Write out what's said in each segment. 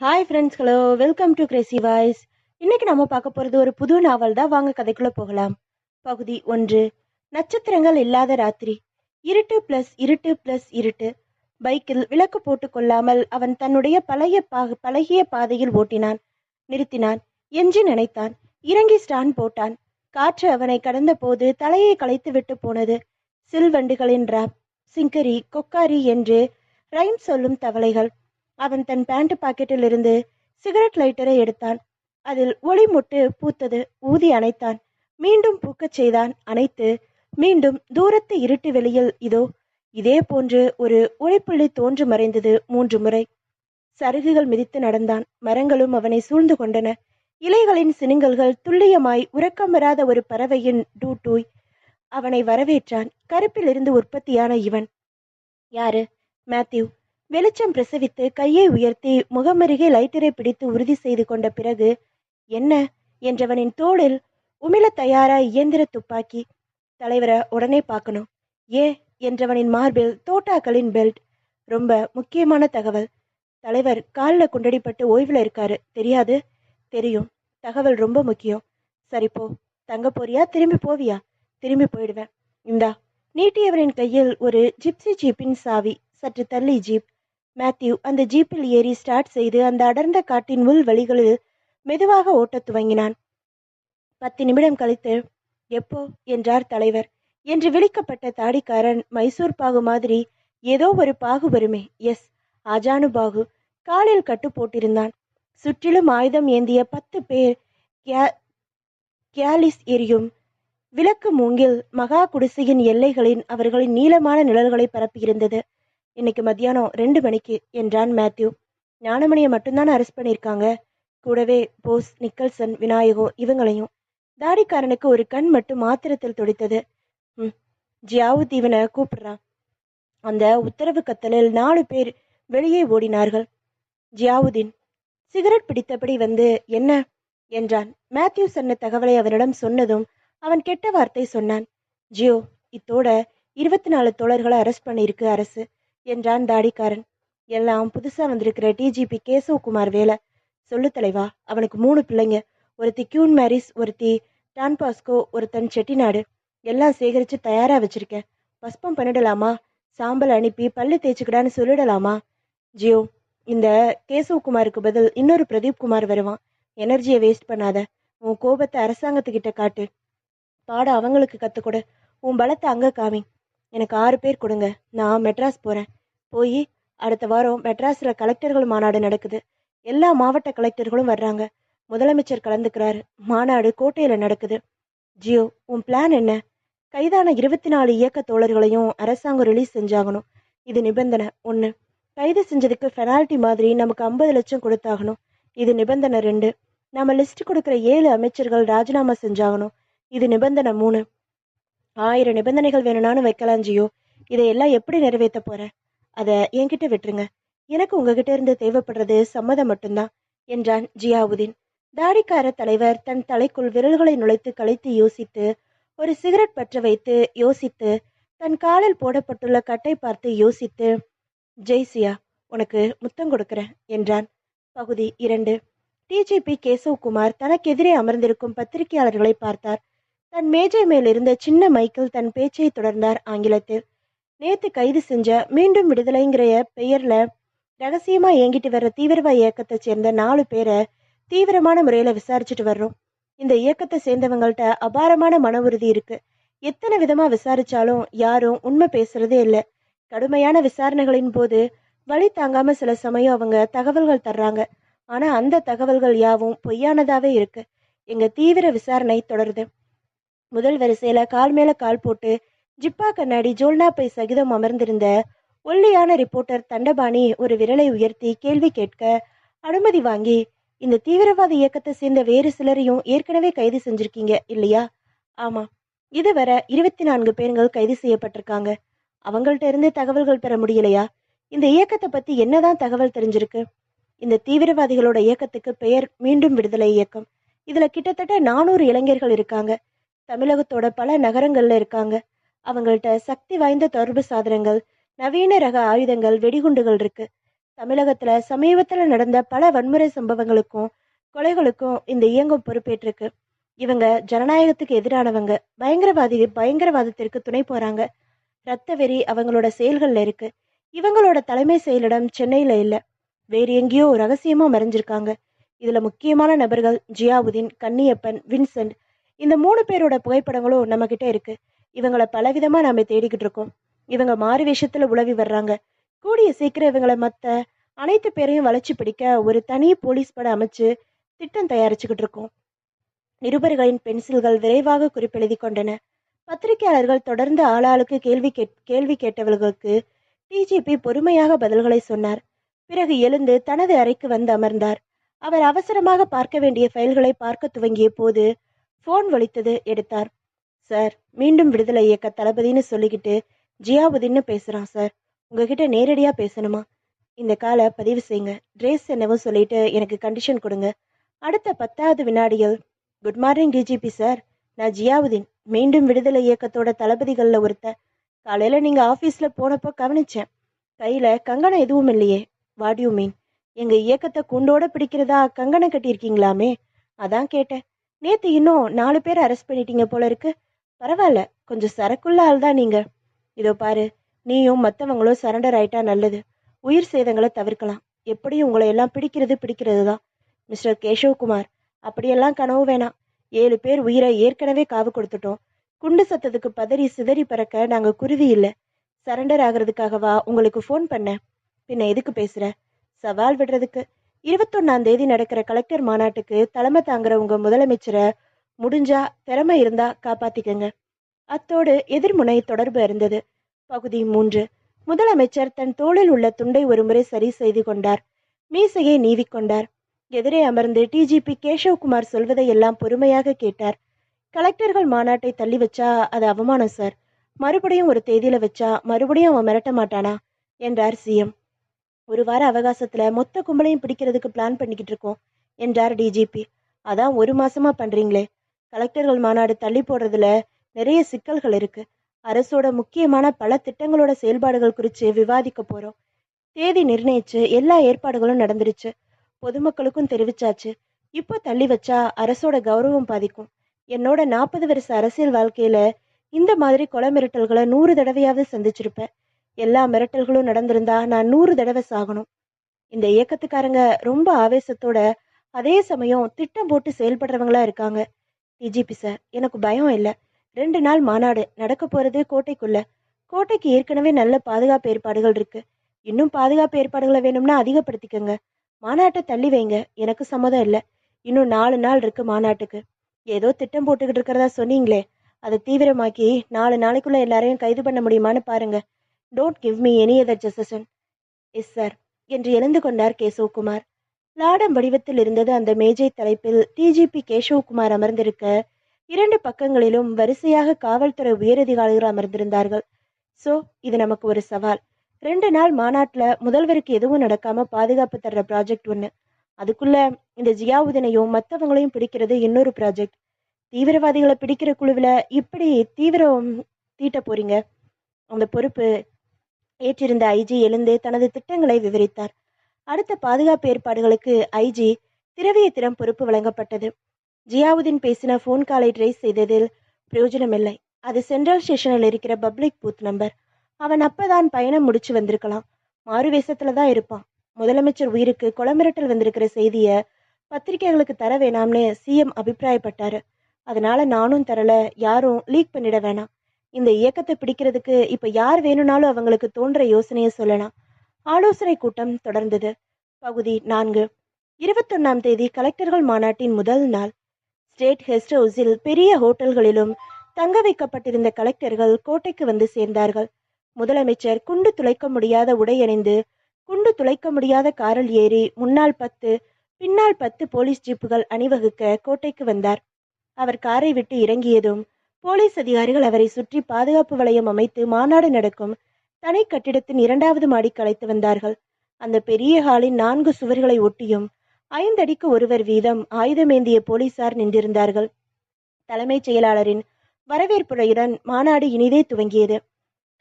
Hi friends hello welcome to crazy voice இன்னைக்கு நம்ம பார்க்க போகிறது ஒரு புது நாவல் தான். வாங்க கதைக்குள்ள போகலாம். பகுதி ஒன்று. நட்சத்திரங்கள் இல்லாத ராத்திரி. இருட்டு பிளஸ் இருட்டு பிளஸ் இருட்டு. பைக்கில் விளக்கு போட்டு கொள்ளாமல் அவன் தன்னுடைய பழைய பாக பழகிய பாதையில் ஓட்டினான். நிறுத்தினான். எஞ்சி நினைத்தான். இறங்கி ஸ்டான் போட்டான். காற்று அவனை கடந்த போது தலையை களைத்து விட்டு போனது. சில்வண்டுகளின் ராப் சிங்கரி கொக்காரி என்று ரைம் சொல்லும் தவளைகள். அவன் தன் பேண்ட் பாக்கெட்டில் இருந்து சிகரெட் லைட்டரை எடுத்தான். அதில் ஒளி முட்டு பூத்தது. ஊதி அணைத்தான். மீண்டும் பூக்கச் செய்தான். அணைத்து மீண்டும் தூரத்து இருட்டு வெளியில் இதோ இதே போன்று ஒரு ஒளிப்புள்ளி தோன்று மறைந்தது மூன்று முறை. சருகுகள் மிதித்து நடந்தான். மரங்களும் அவனை சூழ்ந்து கொண்டன. இலைகளின் சினுங்கல்கள் துல்லியமாய் உறக்கம் வராத ஒரு பறவையின் டூ டூய் அவனை வரவேற்றான். கருப்பிலிருந்து உற்பத்தியான இவன். யாரு? மேத்யூ. வெளிச்சம் பிரசவித்து கையை உயர்த்தி முகமருகே லைட்டரை பிடித்து உறுதி செய்து கொண்ட பிறகு என்ன? என்றவனின் தோளில் உமிழ தயாரா இயந்திர துப்பாக்கி. தலைவரை உடனே பார்க்கணும். ஏ? என்றவனின் மார்பில் தோட்டாக்களின் பெல்ட் ரொம்ப முக்கியமான தகவல். தலைவர் காலில் குண்டடிப்பட்டு ஓய்வில் இருக்காரு. தெரியாது? தெரியும். தகவல் ரொம்ப முக்கியம். சரி போ. தங்க போறியா? திரும்பி போவியா? திரும்பி போயிடுவேன். இந்தா. நீட்டியவரின் கையில் ஒரு ஜிப்சி ஜீப்பின் சாவி. சற்று தள்ளி ஜீப். மேத்யூ அந்த ஜீப்பில் ஏறி ஸ்டார்ட் செய்து அந்த அடர்ந்த காட்டின் உள் வழிகளில் மெதுவாக ஓட்டத் துவங்கினான். பத்து நிமிடம் கழித்து எப்போ என்றார் தலைவர். என்று விழிக்கப்பட்ட தாடிக்காரன் மைசூர் பாகு மாதிரி ஏதோ ஒரு பாகு வருமே. எஸ் அஜானு பாகு காலில் கட்டு போட்டிருந்தான். சுற்றிலும் ஆயுதம் ஏந்திய பத்து பேர் கியாலிஸ் எரியும் விளக்கு மூங்கில் மகா குடிசையின் எல்லைகளின் அவர்களின் நீளமான நிழல்களை பரப்பியிருந்தது. இன்னைக்கு மத்தியானம் ரெண்டு மணிக்கு என்றான் மேத்யூ. ஞானமணியை மட்டும்தான் அரெஸ்ட் பண்ணியிருக்காங்க? கூடவே போஸ் நிக்கல்சன் விநாயகோ இவங்களையும். தாடிக்காரனுக்கு ஒரு கண் மட்டும் மாத்திரத்தில் துடித்தது. ம் ஜியாவு தீவனை கூப்பிடுறான். அந்த உத்தரவு கத்தலில் நாலு பேர் வெளியே ஓடினார்கள். ஜியாவுதீன் சிகரெட் பிடித்தபடி வந்து என்ன? என்றான். மேத்யூ சொன்ன தகவலை அவனிடம் சொன்னதும் அவன் கெட்ட வார்த்தை சொன்னான். ஜியோ இத்தோட இருபத்தி நாலு தோழர்களை அரெஸ்ட் பண்ணியிருக்கு அரசு. என்றான் தாடிக்காரன். எல்லாம் புதுசா வந்திருக்கிற டிஜிபி கேசவகுமார் வேலை. சொல்லு தலைவா அவனுக்கு மூணு பிள்ளைங்க. ஒருத்தி கியூன் மேரிஸ் ஒருத்தி டான்பாஸ்கோ ஒருத்தன் செட்டிநாடு. எல்லாம் சேகரிச்சு தயாரா வச்சிருக்கேன். பஸ்பம் பண்ணிடலாமா? சாம்பல் அனுப்பி பல்லு தேய்ச்சிக்கிடான்னு சொல்லிடலாமா? ஜியோ இந்த கேசவகுமாருக்கு பதில் இன்னொரு பிரதீப் குமார் வருவான். எனர்ஜியை வேஸ்ட் பண்ணாத. உன் கோபத்தை அரசாங்கத்துக்கிட்ட காட்டு. பாடம் அவங்களுக்கு கற்றுக் கொடு உன் பலத்தை அங்கே காமி. எனக்கு ஆறு பேர் கொடுங்க. நான் மெட்ராஸ் போகிறேன் போய் அடுத்த வாரம் மெட்ராஸில் கலெக்டர்கள் மாநாடு நடக்குது. எல்லா மாவட்ட கலெக்டர்களும் வர்றாங்க. முதலமைச்சர் கலந்துக்கிறாரு. மாநாடு கோட்டையில் நடக்குது. ஜியோ உன் பிளான் என்ன? கைதான இருபத்தி நாலு இயக்க தோழர்களையும் அரசாங்கம் ரிலீஸ் செஞ்சாகணும். இது நிபந்தனை ஒன்று கைது செஞ்சதுக்கு பெனால்ட்டி மாதிரி நமக்கு ஐம்பது லட்சம் கொடுத்தாகணும். இது நிபந்தனை ரெண்டு. நாம லிஸ்ட் கொடுக்குற ஏழு அமைச்சர்கள் ராஜினாமா செஞ்சாகணும். இது நிபந்தனை மூணு. ஆயிரம் நிபந்தனைகள் வேணும்னாலும் வைக்கலாம் ஜியோ. இதையெல்லாம் எப்படி நிறைவேற்ற போற? அதை என்கிட்ட விட்டுருங்க. எனக்கு உங்ககிட்ட இருந்து தேவைப்படுறது சம்மதம் மட்டும்தான் என்றான் ஜியாவுதீன். தாடிக்கார தலைவர் தன் தலைக்குள் விரல்களை நுழைத்து களைத்து யோசித்து ஒரு சிகரெட் பற்ற வைத்து யோசித்து தன் காலில் போடப்பட்டுள்ள கட்டை பார்த்து யோசித்து ஜெய்சியா உனக்கு முத்தம் கொடுக்கிறேன் என்றான். பகுதி இரண்டு. டிஜிபி கேசவ்குமார் தனக்கெதிரே அமர்ந்திருக்கும் பத்திரிகையாளர்களை பார்த்தார். தன் மேஜை மேல் இருந்த சின்ன மைக்கேல் தன் பேச்சை தொடர்ந்தார் ஆங்கிலத்தில். நேத்து கைது செஞ்ச மீண்டும் விடுதலைங்கிற பெயர்ல ரகசியமா இயங்கிட்டு வர்ற தீவிரவாத இயக்கத்தை சேர்ந்த நாலு பேரை தீவிரமான முறையில விசாரிச்சுட்டு வர்றோம். இந்த இயக்கத்தை சேர்ந்தவங்கள்ட்ட அபாரமான மன உறுதி இருக்கு. எத்தனை விதமா விசாரிச்சாலும் யாரும் உண்மை பேசுறதே இல்லை. கடுமையான விசாரணைகளின் போது வழி தாங்காம சில சமயம் அவங்க தகவல்கள் தர்றாங்க. ஆனா அந்த தகவல்கள் யாவும் பொய்யானதாவே இருக்கு. எங்க தீவிர விசாரணை தொடருது. முதல் வரிசையில கால் மேல கால் போட்டு ஜிப்பா கண்ணாடி ஜோல்னா பை சகிதம் அமர்ந்திருந்த ஒல்லியான ரிப்போர்ட்டர் தண்டபாணி ஒரு விரலை உயர்த்தி கேள்வி கேட்க அனுமதி வாங்கி இந்த தீவிரவாத இயக்கத்தை சேர்ந்த வேறு சிலரையும் ஏற்கனவே கைது செஞ்சிருக்கீங்க இல்லையா? ஆமா. இதுவரை இருபத்தி நான்கு பேருங்கள் கைது செய்யப்பட்டிருக்காங்க. அவங்கள்ட்ட இருந்து தகவல்கள் பெற முடியலையா? இந்த இயக்கத்தை பத்தி என்னதான் தகவல் தெரிஞ்சிருக்கு? இந்த தீவிரவாதிகளோட இயக்கத்துக்கு பெயர் மீண்டும் விடுதலை இயக்கம். இதுல கிட்டத்தட்ட நானூறு இளைஞர்கள் இருக்காங்க. தமிழகத்தோட பல நகரங்கள்ல இருக்காங்க. அவங்கள்ட்ட சக்தி வாய்ந்த தொடர்பு சாதனங்கள் நவீன ரக ஆயுதங்கள் வெடிகுண்டுகள் இருக்கு. தமிழகத்துல சமீபத்துல நடந்த பல வன்முறை சம்பவங்களுக்கும் கொலைகளுக்கும் இந்த இயங்கம் பொறுப்பேற்றிருக்கு. இவங்க ஜனநாயகத்துக்கு எதிரானவங்க. பயங்கரவாதி பயங்கரவாதத்திற்கு துணை போறாங்க. ரத்த வெறி அவங்களோட செயல்கள்ல இருக்கு. இவங்களோட தலைமை செயலிடம் சென்னையில இல்ல. வேறு எங்கேயோ ரகசியமா மறைஞ்சிருக்காங்க. இதுல முக்கியமான நபர்கள் ஜியாவுதீன் கன்னியப்பன் வின்சென்ட். இந்த மூணு பேரோட புகைப்படங்களும் நம்ம கிட்ட இருக்கு. இவங்களை பலவிதமா நாம தேடிக்கிட்டு இருக்கோம். இவங்க மாறு விஷயத்தில் உளவி வர்றாங்க. கூடிய சீக்கிரம் இவங்களை மத்த அனைத்து பேரையும் வளர்ச்சி பிடிக்க ஒரு தனி போலீஸ் படை அமைச்சு திட்டம் தயாரிச்சுக்கிட்டு இருக்கோம். நிருபர்களின் பென்சில்கள் விரைவாக குறிப்பெழுதி கொண்டன. பத்திரிகையாளர்கள் தொடர்ந்து ஆளாளுக்கு கேள்வி கேட் கேள்வி கேட்டவர்களுக்கு டிஜிபி பொறுமையாக பதில்களை சொன்னார். பிறகு எழுந்து தனது அறைக்கு வந்து அமர்ந்தார். அவர் அவசரமாக பார்க்க வேண்டிய ஃபைல்களை பார்க்க துவங்கிய போது ஃபோன் ஒலித்தது எடுத்தார். சார் மீண்டும் விடுதலை இயக்க தளபதின்னு சொல்லிக்கிட்டு ஜியாவுதீன்னு பேசுகிறான் சார். உங்ககிட்ட நேரடியாக பேசணுமா? இந்த காலை பதிவு செய்யுங்க. ட்ரேஸ் என்னவோ சொல்லிட்டு எனக்கு கண்டிஷன் கொடுங்க. அடுத்த பத்தாவது வினாடியில் குட் மார்னிங் டிஜிபி சார் நான் ஜியாவுதீன். மீண்டும் விடுதலை இயக்கத்தோட தளபதிகளில் ஒருத்தன். காலையில் நீங்கள் ஆஃபீஸில் போனப்போ கவனிச்சேன். கையில் கங்கணம் எதுவும் இல்லையே. வாட் யூ மீன் எங்கள் இயக்கத்தை குண்டோட பிடிக்கிறதா? கங்கணம் கட்டியிருக்கீங்களாமே? அதான் கேட்டேன். நேற்று இன்னும் நாலு பேர் அரெஸ்ட் பண்ணிட்டீங்க போல இருக்குது பரவாயில்ல. கொஞ்சம் சரக்குள்ள ஆள் தான் நீங்க. இதோ பாரு நீயும் மற்றவங்களும் சரண்டர் ஆயிட்டா நல்லது. உயிர் சேதங்களை தவிர்க்கலாம். எப்படியும் உங்களை எல்லாம் பிடிக்கிறது பிடிக்கிறது தான் மிஸ்டர் கேஷவ்குமார் அப்படியெல்லாம் கனவு வேணாம். ஏழு பேர் உயிரை ஏற்கனவே காவு கொடுத்துட்டோம். குண்டு சத்தத்துக்கு பதறி சிதறி பறக்க நாங்க குருவி இல்லை. சரண்டர் ஆகிறதுக்காகவா உங்களுக்கு ஃபோன் பண்ணேன். பின்ன எதுக்கு பேசுற? சவால் விடுறதுக்கு. இருபத்தொன்னாம் தேதி நடக்கிற கலெக்டர் மாநாட்டுக்கு தலைமை தாங்குற உங்க முதலமைச்சரை முடிஞ்சா திறமை இருந்தா காப்பாத்திக்கங்க. அத்தோடு எதிர்முனை தொடர்பு இருந்தது பகுதி மூன்று. முதலமைச்சர் தன் தோளில் உள்ள துண்டை ஒருமுறை சரி செய்து கொண்டார். மீசையை நீவிக்கொண்டார் எதிரே அமர்ந்து டிஜிபி கேசவ்குமார் சொல்வதை எல்லாம் பொறுமையாக கேட்டார். கலெக்டர்கள் மாநாட்டை தள்ளி வச்சா அது அவமானம் சார். மறுபடியும் ஒரு தேதியில வச்சா மறுபடியும் அவன் மிரட்ட மாட்டானா? என்றார் சிஎம் ஒரு வார அவகாசத்துல மொத்த கும்பலையும் பிடிக்கிறதுக்கு பிளான் பண்ணிக்கிட்டு இருக்கோம் என்றார் டிஜிபி அதான் ஒரு மாசமா பண்றீங்களே. கலெக்டர்கள் மாநாடு தள்ளி போடுறதுல நிறைய சிக்கல்கள் இருக்கு. அரசோட முக்கியமான பல திட்டங்களோட செயல்பாடுகள் குறித்து விவாதிக்க போறோம். தேதி நிர்ணயிச்சு எல்லா ஏற்பாடுகளும் நடந்துருச்சு. பொதுமக்களுக்கும் தெரிவிச்சாச்சு. இப்போ தள்ளி வச்சா அரசோட கௌரவம் பாதிக்கும். என்னோட நாற்பது வருஷ அரசியல் வாழ்க்கையில இந்த மாதிரி கொலை மிரட்டல்களை நூறு தடவையாவது சந்திச்சிருப்பேன் எல்லா மிரட்டல்களும் நடந்திருந்தா நான் நூறு தடவை சாகணும். இந்த இயக்கத்துக்காரங்க ரொம்ப ஆவேசத்தோட அதே சமயம் திட்டம் போட்டு செயல்படுறவங்களா இருக்காங்க. டிஜிபி சார் எனக்கு பயம் இல்லை. ரெண்டு நாள் மாநாடு நடக்க போறது கோட்டைக்குள்ள. கோட்டைக்கு ஏற்கனவே நல்ல பாதுகாப்பு ஏற்பாடுகள் இருக்கு. இன்னும் பாதுகாப்பு ஏற்பாடுகளை வேணும்னா அதிகப்படுத்திக்கங்க. மாநாட்டை தள்ளி வைங்க எனக்கு சம்மதம் இல்லை. இன்னும் நாலு நாள் இருக்கு மாநாட்டுக்கு. ஏதோ திட்டம் போட்டுக்கிட்டு இருக்கிறதா சொன்னீங்களே. அதை தீவிரமாக்கி நாலு நாளைக்குள்ள எல்லாரையும் கைது பண்ண முடியுமான்னு பாருங்க. Don't give me any other ஜசன் yes sir என்று எழுந்து கொண்டார் கேசவகுமார். லாடம் வடிவத்தில் இருந்தது அந்த மேஜை தலைப்பில் டிஜிபி கேசவகுமார் அமர்ந்திருக்க இரண்டு பக்கங்களிலும் வரிசையாக காவல்துறை உயரதிகாரிகள் அமர்ந்திருந்தார்கள். சோ இது நமக்கு ஒரு சவால். ரெண்டு நாள் மாநாட்டுல முதல்வருக்கு எதுவும் நடக்காம பாதுகாப்பு தர்ற ப்ராஜெக்ட் ஒன்று அதுக்குள்ள இந்த ஜியாவுதனையும் மற்றவங்களையும் பிடிக்கிறது இன்னொரு ப்ராஜெக்ட் தீவிரவாதிகளை பிடிக்கிற குழுவில் இப்படி தீவிரம் தீட்ட போறீங்க. அந்த பொறுப்பு ஏற்றிருந்த ஐஜி எழுந்து தனது திட்டங்களை விவரித்தார். அடுத்த பாதுகாப்பு ஏற்பாடுகளுக்கு ஐஜி திரவியத்திடம் பொறுப்பு வழங்கப்பட்டது. ஜியாவுதீன் பேசின ஃபோன் காலை ட்ரேஸ் செய்ததில் பிரயோஜனமில்லை. அது சென்ட்ரல் ஸ்டேஷனில் இருக்கிற பப்ளிக் பூத் நம்பர் அவன் அப்பதான் பயணம் முடிச்சு வந்திருக்கலாம். மாறு வேஷத்துல தான் இருப்பான். முதலமைச்சர் உயிருக்கு கொலமிரட்டல் வந்திருக்கிற செய்திய பத்திரிகைகளுக்கு தர வேணாம்னு சிஎம் அபிப்பிராயப்பட்டாரு. அதனால நானும் தரல யாரும் லீக் பண்ணிட வேணாம். இந்த இயக்கத்தை பிடிக்கிறதுக்கு இப்ப யார் வேணும்னாலும் அவங்களுக்கு தோன்ற யோசனையை சொல்லலாம். ஆலோசனை கூட்டம் தொடர்ந்தது. பகுதி நான்கு. இருபத்தொன்னாம் தேதி கலெக்டர்கள் மாநாட்டின் முதல் நாள். ஸ்டேட் கெஸ்ட் ஹவுஸில் பெரிய ஹோட்டல்களிலும் தங்க வைக்கப்பட்டிருந்த கலெக்டர்கள் கோட்டைக்கு வந்து சேர்ந்தார்கள். முதலமைச்சர் குண்டு துளைக்க முடியாத உடை அணிந்து குண்டு துளைக்க முடியாத காரில் ஏறி முன்னால் பத்து பின்னால் பத்து போலீஸ் ஜீப்புகள் அணிவகுக்க கோட்டைக்கு வந்தார். அவர் காரை விட்டு இறங்கியதும் போலீஸ் அதிகாரிகள் அவரை சுற்றி பாதுகாப்பு வளையம் அமைத்து மாநாடு நடக்கும் தனி கட்டிடத்தின் இரண்டாவது மாடிக்கு அழைத்து வந்தார்கள். அந்த பெரிய ஹாலின் நான்கு சுவர்களை ஒட்டியும் ஐந்தடிக்கு ஒருவர் வீதம் ஆயுதமேந்திய போலீசார் நின்றிருந்தார்கள். தலைமைச் செயலாளரின் வரவேற்புரையுடன் மாநாடு இனிதே துவங்கியது.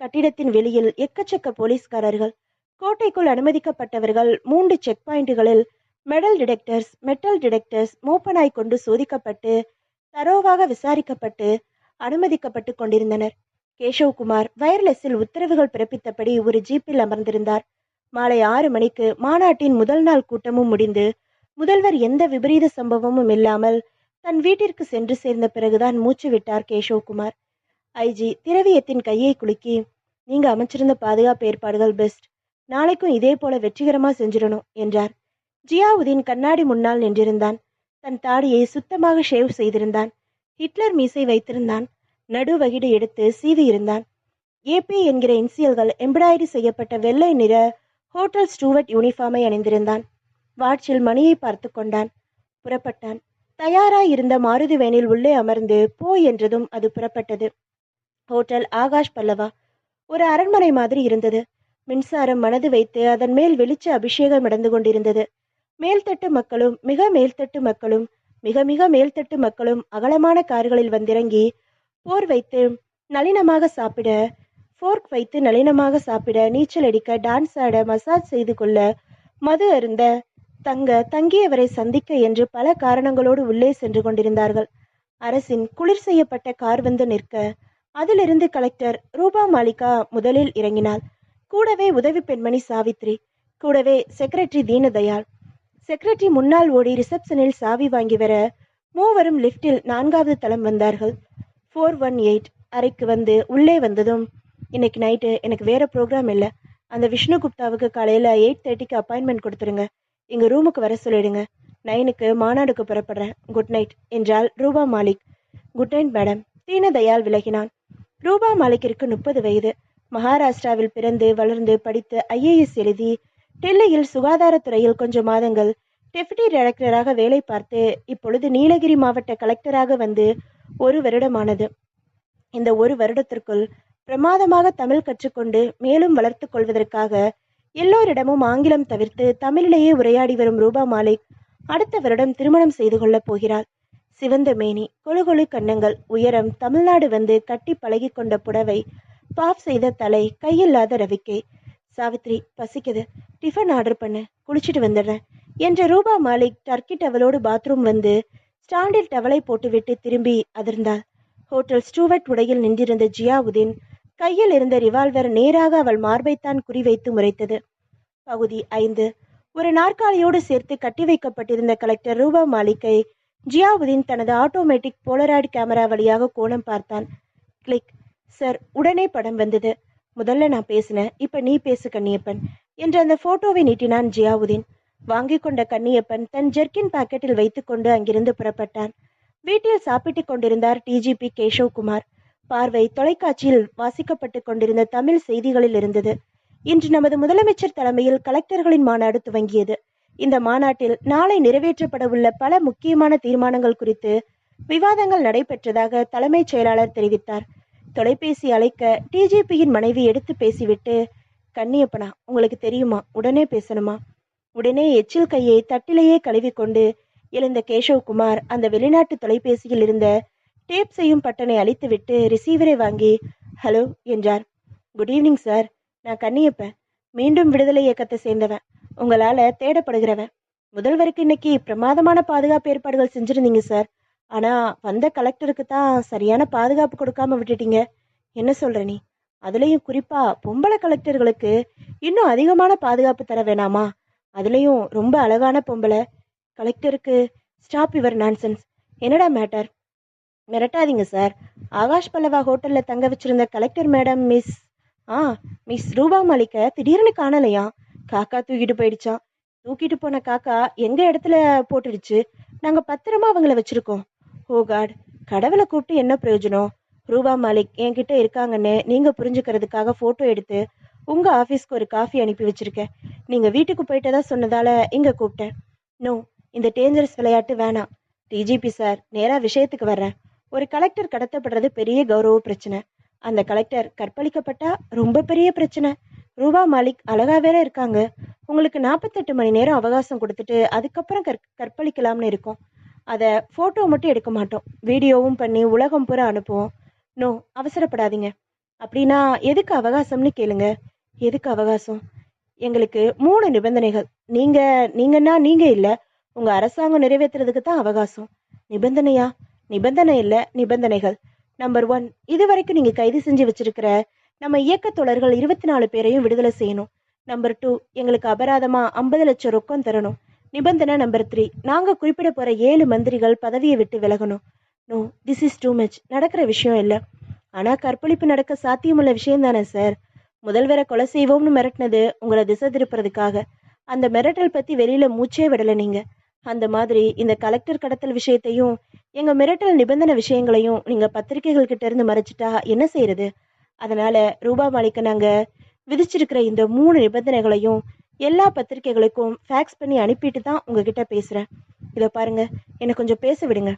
கட்டிடத்தின் வெளியில் எக்கச்சக்க போலீஸ்காரர்கள் கோட்டைக்குள் அனுமதிக்கப்பட்டவர்கள் மூன்று செக் பாயிண்டுகளில் மெடல் டிடெக்டர்ஸ் மெட்டல் டிடெக்டர்ஸ் மூப்பனாய் கொண்டு சோதிக்கப்பட்டு தரோவாக விசாரிக்கப்பட்டு அனுமதிக்கப்பட்டு கொண்டிருந்தனர். கேஷவ்குமார் வயர்லெஸில் உத்தரவுகள் பிறப்பித்தபடி ஒரு ஜீப்பில் அமர்ந்திருந்தார். மாலை ஆறு மணிக்கு மாநாட்டின் முதல் நாள் கூட்டமும் முடிந்து முதல்வர் எந்த விபரீத சம்பவமும் இல்லாமல் தன் வீட்டிற்கு சென்று சேர்ந்த பிறகுதான் மூச்சு விட்டார் கேஷவ்குமார் ஐஜி திரவியத்தின் கையை குலுக்கி நீங்க அமைச்சிருந்த பாதுகாப்பு ஏற்பாடுகள் பெஸ்ட். நாளைக்கும் இதே போல வெற்றிகரமா செஞ்சிடணும் என்றார். ஜியாவுதீன் கண்ணாடி முன்னால் நின்றிருந்தான். தன் தாடியை சுத்தமாக ஷேவ் செய்திருந்தான். ஹிட்லர் மீசை வைத்திருந்தான். நடுவகிடு எடுத்து சீவி இருந்தான். ஏபி என்கிற இன்சியல்கள் எம்ப்ராய்டரி செய்யப்பட்ட வெள்ளை நிற ஹோட்டல் ஸ்டூவர்ட் யூனிஃபார்மை அணிந்திருந்தான். வாட்சில் மணியை பார்த்து கொண்டான். புறப்பட்டான். தயாராய் இருந்த மாருதி வேனில் உள்ளே அமர்ந்து போ என்றதும் அது புறப்பட்டது. ஹோட்டல் ஆகாஷ் பல்லவா. ஒரு அரண்மனை மாதிரி இருந்தது. மின்சாரம் மனது வைத்து அதன் மேல் வெளிச்ச அபிஷேகம் நடந்து கொண்டிருந்தது. மேல்தட்டு மக்களும் மிக மேல்தட்டு மக்களும் மிக மிக மேல்தட்டு மக்களும் அகலமான கார்களில் வந்திறங்கி போர் வைத்து நளினமாக சாப்பிட ஃபோர்க் வைத்து நளினமாக சாப்பிட நீச்சல் அடிக்க டான்ஸ் ஆட மசாஜ் செய்து கொள்ள மது அருந்த தங்க தங்கியவரை சந்திக்க என்று பல காரணங்களோடு உள்ளே சென்று கொண்டிருந்தார்கள். அரசின் குளிர் செய்யப்பட்ட கார் வந்து நிற்க அதிலிருந்து கலெக்டர் ரூபா மாலிகா முதலில் இறங்கினாள். கூடவே உதவி பெண்மணி சாவித்ரி கூடவே செக்ரட்டரி தீனதயாள். செக்ரட்டரி முன்னால் ஓடி ரிசப்ஷனில் சாவி வாங்கி வர மூவரும் லிப்டில் நான்காவது தளம் வந்தார்கள். ஃபோர் ஒன் எயிட் அறைக்கு வந்து உள்ளே வந்ததும் இன்னைக்கு நைட்டு எனக்கு வேறு ப்ரோக்ராம் இல்லை. அந்த விஷ்ணு குப்தாவுக்கு காலையில் எயிட் தேர்ட்டிக்கு அப்பாயின்மெண்ட் கொடுத்துருங்க. எங்கள் ரூமுக்கு வர சொல்லிடுங்க. நைனுக்கு மாநாடுக்கு புறப்படுறேன். குட் நைட் என்றாள் Rupa Malik. Good night madam Deenadayal விலகினான். Rupa மாலிக்கிற்கு முப்பது வயது. மகாராஷ்டிராவில் பிறந்து வளர்ந்து படித்து ஐஏஎஸ் எழுதி டெல்லியில் சுகாதாரத்துறையில் கொஞ்சம் மாதங்கள் டெப்டி டைரக்டராக வேலை பார்த்து இப்பொழுது நீலகிரி மாவட்ட கலெக்டராக வந்து ஒரு வருடமானது. இந்த ஒரு வருடத்திற்குள் பிரமாதமாக தமிழ் கற்றுக்கொண்டு மேலும் வளர்த்து கொள்வதற்காக எல்லோரிடமும் ஆங்கிலம் தவிர்த்து தமிழிலேயே உரையாடி வரும் ரூபா மாலிக் அடுத்த வருடம் திருமணம் செய்து கொள்ளப் போகிறாள் சிவந்த மேனி கொழுகொழு கன்னங்கள் உயரம் தமிழ்நாடு வந்து கட்டி பழகி கொண்ட புடவை பாப் செய்த தலை கையில்லாத ரவிக்கை. சாவித்ரி பசிக்குது. டிஃபன் ஆர்டர் பண்ணு குளிச்சுட்டு வந்துடுறேன். என்ற ரூபா மாலிக் டர்க்கி டவலோடு பாத்ரூம் வந்து ஸ்டாண்டில் டவலை போட்டுவிட்டு திரும்பி அதிர்ந்தாள். ஹோட்டல் ஸ்டூவர்ட் உடையில் நின்றிருந்த ஜியாவுதீன் கையில் இருந்த ரிவால்வர் நேராக அவள் மார்பைத்தான் குறிவைத்து முறைத்தது. பகுதி ஐந்து. ஒரு நாற்காலியோடு சேர்த்து கட்டி வைக்கப்பட்டிருந்த கலெக்டர் ரூபா மாலிக்கை ஜியாவுதீன் தனது ஆட்டோமேட்டிக் போலராய்டு கேமரா வழியாக கோணம் பார்த்தான். கிளிக் சார் உடனே படம் வந்தது. முதல்ல நான் பேசினேன். இப்ப நீ பேசு கண்ணியப்பன் என்று அந்த போட்டோவை நீட்டினான் ஜியாவுதீன். வாங்கிக் கொண்ட கண்ணியப்பன் தன் ஜெர்கின் பாக்கெட்டில் வைத்துக்கொண்டு அங்கிருந்து புறப்பட்டான். வீட்டில் சாப்பிட்டுக் கொண்டிருந்தார் டிஜிபி கேஷவ்குமார் பார்வை தொலைக்காட்சியில் வாசிக்கப்பட்டு கொண்டிருந்த தமிழ் செய்திகளில் இருந்தது. இன்று நமது முதலமைச்சர் தலைமையில் கலெக்டர்களின் மாநாடு துவங்கியது. இந்த மாநாட்டில் நாளை நிறைவேற்றப்பட உள்ள பல முக்கியமான தீர்மானங்கள் குறித்து விவாதங்கள் நடைபெற்றதாக தலைமைச் செயலாளர் தெரிவித்தார். தொலைபேசி அழைக்க டிஜிபியின் மனைவி எடுத்து பேசிவிட்டு கண்ணியப்பனா உங்களுக்கு தெரியுமா? உடனே பேசணுமா? உடனே எச்சில் கையை தட்டிலேயே கழுவிக்கொண்டு எழுந்த கேஷவ்குமார் அந்த வெளிநாட்டு தொலைபேசியில் இருந்த டேப் செய்யும் பட்டனை அழித்துவிட்டு ரிசீவரை வாங்கி ஹலோ என்றார். குட் ஈவினிங் சார் நான் கண்ணியப்பன் மீண்டும் விடுதலை இயக்கத்தை சேர்ந்தவன். உங்களால் தேடப்படுகிறவன். முதல்வருக்கு இன்னைக்கு பிரமாதமான பாதுகாப்பு ஏற்பாடுகள் செஞ்சிருந்தீங்க சார் ஆனால் வந்த கலெக்டருக்கு தான் சரியான பாதுகாப்பு கொடுக்காம விட்டுட்டீங்க. என்ன சொல்கிற நீ? அதுலேயும் குறிப்பாக பொம்பளை கலெக்டர்களுக்கு இன்னும் அதிகமான பாதுகாப்பு தர வேணாமா? அதுலயும் ரொம்ப அழகான பொம்பளை. கலெக்டருக்கு ஸ்டாப் யுவர் நான்சன்ஸ் என்னடா மேட்டர் மிரட்டாதீங்க சார் ஆகாஷ் பல்லவா ஹோட்டலில் தங்க வச்சிருந்த collector madam miss ah miss Rupa மாளிக்க திடீர்னு காணலையா? காக்கா தூக்கிட்டு போயிடுச்சான் தூக்கிட்டு போன காக்கா எங்க இடத்துல போட்டுடுச்சு? நாங்க பத்திரமா அவங்கள வச்சிருக்கோம். ஓ காட் கடவுளை கூப்பிட்டு என்ன பிரயோஜனம்? ரூபா மாலிக் என்கிட்ட இருக்காங்கன்னு நீங்க புரிஞ்சுக்கிறதுக்காக போட்டோ எடுத்து உங்க ஆபீஸ்க்கு ஒரு காஃபி அனுப்பி வச்சிருக்கேன். நீங்க வீட்டுக்கு போயிட்டதா சொன்னதால இங்க கூப்பிட்டேன். நோ இந்த டேஞ்சரஸ் விளையாட்டு வேணாம். டிஜிபி சார் நேரா விஷயத்துக்கு வர்றேன். ஒரு கலெக்டர் கடத்தப்படுறது பெரிய கௌரவ பிரச்சனை. அந்த கலெக்டர் கற்பழிக்கப்பட்டா ரொம்ப பெரிய பிரச்சனை. ரூபா மாலிக் அழகா வேற இருக்காங்க. உங்களுக்கு நாற்பத்தெட்டு மணி நேரம் அவகாசம் கொடுத்துட்டு அதுக்கப்புறம் கற் கற்பழிக்கலாம்னு இருக்கோம். அதை ஃபோட்டோ மட்டும் எடுக்க மாட்டோம். வீடியோவும் பண்ணி உலகம் பூரா அனுப்புவோம். நோ அவசரப்படாதீங்க. அப்படின்னா எதுக்கு அவகாசம்னு கேளுங்க. எதுக்கு அவகாசம்? எங்களுக்கு மூணு நிபந்தனைகள். நீங்க நீங்கன்னா நீங்க இல்ல உங்க அரசாங்கம் நிறைவேற்றுறதுக்கு தான் அவகாசம். நிபந்தனையா? நிபந்தனை இல்ல நிபந்தனைகள். நம்பர் ஒன் இதுவரைக்கும் நீங்க கைது செஞ்சு வச்சிருக்கிற நம்ம இயக்க தோழர்கள் இருபத்தி நாலு பேரையும் விடுதலை செய்யணும். நம்பர் டூ எங்களுக்கு அபராதமா ஐம்பது லட்சம் ரொக்கம் தரணும். நிபந்தனை நம்பர் த்ரீ நாங்க குறிப்பிட போற ஏழு மந்திரிகள் பதவியை விட்டு விலகணும். No this is too much நடக்கிற விஷயம் இல்லை. ஆனா கற்பழிப்பு நடக்க சாத்தியமுள்ள விஷயம் தானே சார் முதல்வரை கொலை செய்வோம்னு மிரட்டினது உங்களை திசை திருப்புறதுக்காக. அந்த மிரட்டல் பத்தி வெளியில மூச்சே விடல நீங்க. அந்த மாதிரி இந்த கலெக்டர் கடத்தல் விஷயத்தையும் எங்க மிரட்டல் நிபந்தனை விஷயங்களையும் நீங்க பத்திரிகைகள் கிட்ட இருந்து மறைச்சிட்டா என்ன செய்யறது? அதனால ரூபா மாளிகை நாங்க விதிச்சிருக்கிற இந்த மூணு நிபந்தனைகளையும் எல்லா பத்திரிகைகளுக்கும் ஃபேக்ஸ் பண்ணி அனுப்பிட்டு தான் உங்ககிட்ட பேசுறேன். இதை பாருங்க என்னை கொஞ்சம் பேச விடுங்க.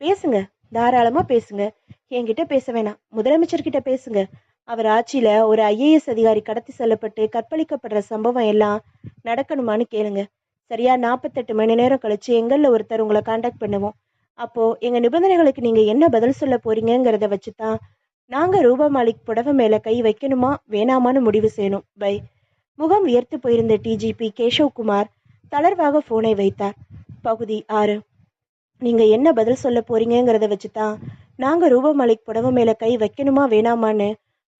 பேசுங்க தாராளமா பேசுங்க. என்கிட்ட பேச வேணாம். முதலமைச்சர்கிட்ட பேசுங்க. அவர் ஆட்சியில ஒரு ஐஏஎஸ் அதிகாரி கடத்தி செல்லப்பட்டு கற்பழிக்கப்படுற சம்பவம் எல்லாம் நடக்கணுமான்னு கேளுங்க. சரியா நாற்பத்தெட்டு மணி நேரம் கழிச்சு எங்கள்ல ஒருத்தர் உங்களை காண்டாக்ட் பண்ணுவோம். அப்போ எங்க நிபந்தனைகளுக்கு நீங்க என்ன பதில் சொல்ல போறீங்கிறத வச்சு தான் நாங்க ரூபா மாலிக் புடவை மேல கை வைக்கணுமா வேணாமான்னு முடிவு செய்யணும். பை. முகம் உயர்த்து போயிருந்த டிஜிபி கேஷவ்குமார் தளர்வாக போனை வைத்தார். பகுதி ஆறு. நீங்க என்ன பதில் சொல்ல போறீங்கிறத வச்சு தான் நாங்க ரூபா மாலிக் புடவை மேல கை வைக்கணுமா வேணாமான்னு